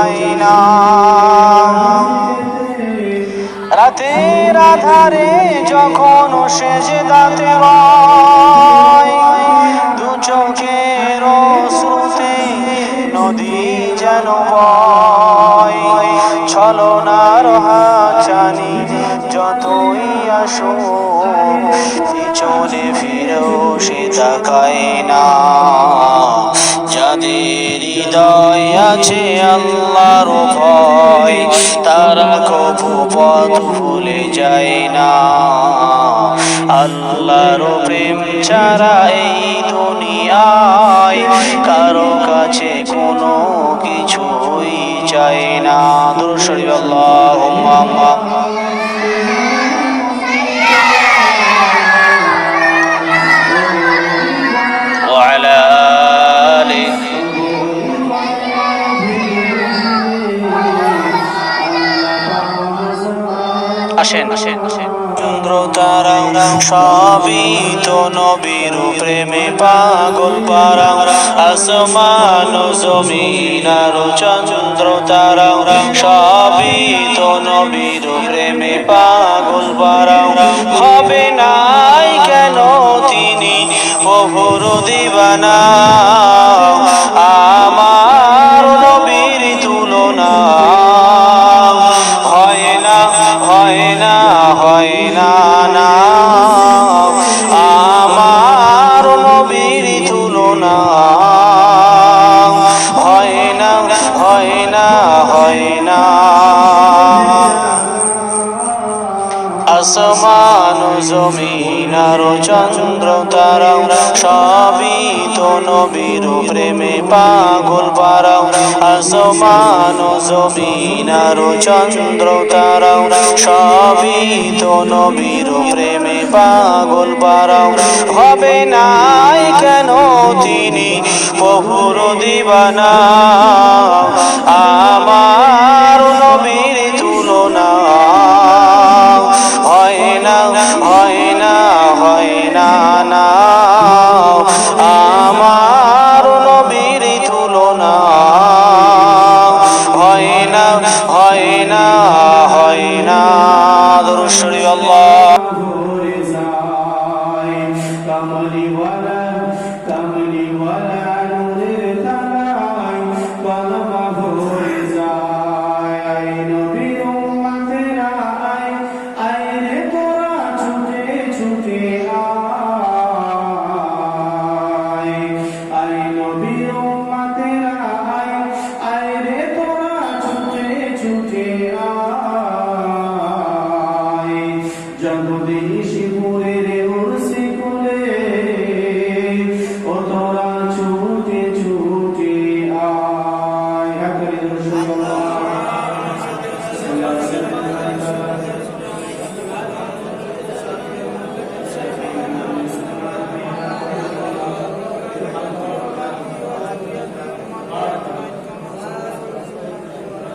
চাই না রাতের আধারে যখন শেষ দাতে দু চোখের শ্রুতে নদী যেন ছলনার হাচানি যতই আসো পিছনে ফিরেও সে তাকায় আছে আল্লাহর ভয়, তারা কবু পথ ভুলে যায় না। আল্লাহর প্রেম ছাড়া এই দুনিয়ায় কারও কাছে কোনো কিছুই চায় না। দুরুদ শরীফ, আল্লাহুম্মা চন্দ্র তারা, সবই তো নবীর প্রেমে পাগল পারা। আসমান জমিন আর চন্দ্র তারা, সবই তো নবীর প্রেমে পাগল পারা। হবে নাই কেন তিনি? প্রভুর দিবানা আসমান জমিন আর চন্দ্র তারা সবই তো নবীর প্রেমে পাগল পারা আসমান জমিন আর চন্দ্র তারা সবই তো নবীর প্রেমে পাগল পারা হবে নাই কেন তিনি প্রভুর দিবানা? আমার নবীর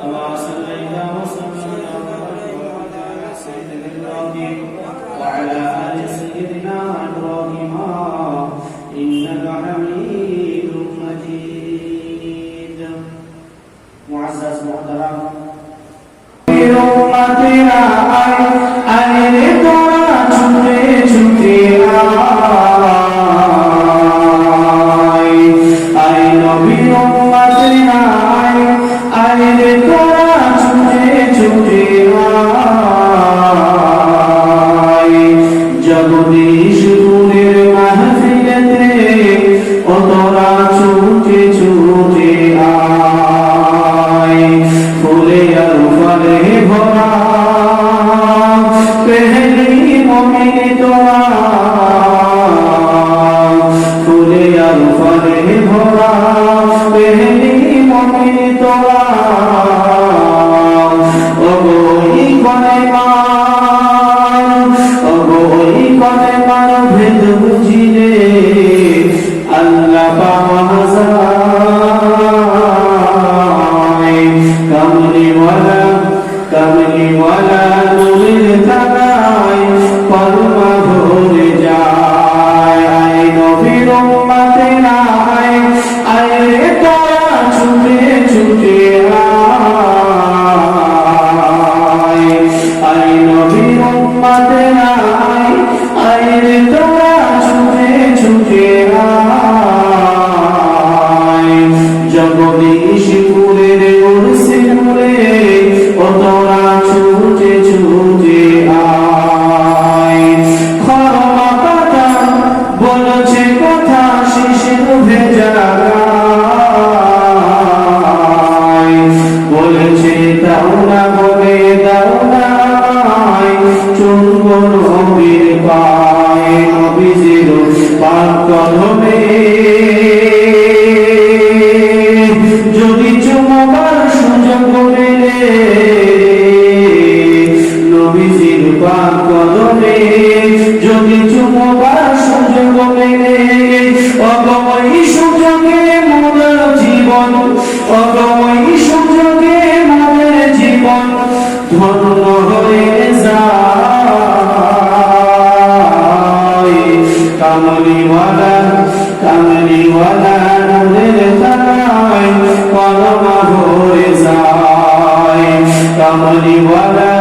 اللهم صل على وسلم على سيدنا إبراهيم وعلى ال سيدنا إبراهيم انك حميد مجيد معزز محترم امتنا ان نتوى شكري شكري Amen. তোমার somente o que. Allah'ın কমলিওয়ালা কমলিওয়ালা নূরের তারায় কলম ভরে যায়। কমলিওয়ালা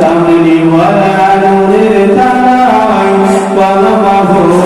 কমলিওয়ালা নূরের তারায় কলম ভরে